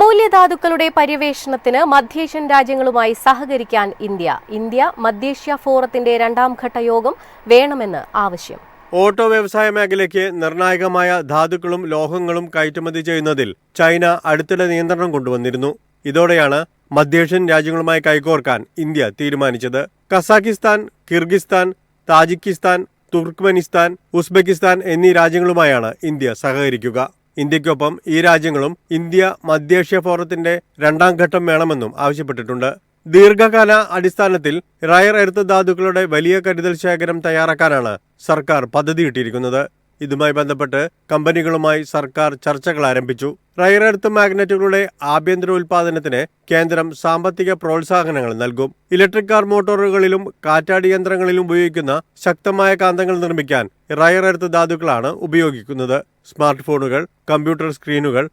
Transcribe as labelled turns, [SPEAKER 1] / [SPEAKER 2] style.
[SPEAKER 1] അമൂല്യധാതുക്കളുടെ പര്യവേഷണത്തിന് മധ്യേഷ്യൻ രാജ്യങ്ങളുമായി സഹകരിക്കാൻ India. India മധ്യേഷ്യ ഫോറത്തിന്റെ രണ്ടാം ഘട്ട യോഗം വേണമെന്ന് ആവശ്യം.
[SPEAKER 2] ഓട്ടോ വ്യവസായ മേഖലയ്ക്ക് നിർണായകമായ ധാതുക്കളും ലോഹങ്ങളും കയറ്റുമതി ചെയ്യുന്നതിൽ ചൈന അടുത്തിടെ നിയന്ത്രണം കൊണ്ടുവന്നിരുന്നു. ഇതോടെയാണ് മധ്യേഷ്യൻ രാജ്യങ്ങളുമായി കൈകോർക്കാൻ ഇന്ത്യ തീരുമാനിച്ചത്. Kazakhstan Kyrgyzstan Tajikistan Turkmenistan Uzbekistan എന്നീ രാജ്യങ്ങളുമായാണ് ഇന്ത്യ സഹകരിക്കുക. ഇന്ത്യക്കൊപ്പം ഈ രാജ്യങ്ങളും ഇന്ത്യ മധ്യേഷ്യ ഫോറത്തിന്റെ രണ്ടാം ഘട്ടം വേണമെന്നും ആവശ്യപ്പെട്ടിട്ടുണ്ട്. ദീർഘകാല അടിസ്ഥാനത്തിൽ റയർ എർത്ത് ധാതുക്കളുടെ വലിയ കരുതൽ ശേഖരം തയ്യാറാക്കാനാണ് സർക്കാർ പദ്ധതിയിട്ടിരിക്കുന്നത് ഇതുമായി ബന്ധപ്പെട്ട് കമ്പനികളുമായി സർക്കാർ ചർച്ചകൾ ആരംഭിച്ചു. റയർ എർത്ത് മാഗ്നറ്റുകളുടെ ആഭ്യന്തര ഉൽപാദനത്തിന് കേന്ദ്രം സാമ്പത്തിക പ്രോത്സാഹനങ്ങൾ നൽകും. ഇലക്ട്രിക് കാർ മോട്ടോറുകളിലും കാറ്റാടി യന്ത്രങ്ങളിലും ഉപയോഗിക്കുന്ന ശക്തമായ കാന്തങ്ങൾ നിർമ്മിക്കാൻ റയർ എർത്ത് ധാതുക്കളാണ് ഉപയോഗിക്കുന്നത്. സ്മാർട്ട് ഫോണുകൾ കമ്പ്യൂട്ടർ സ്ക്രീനുകൾ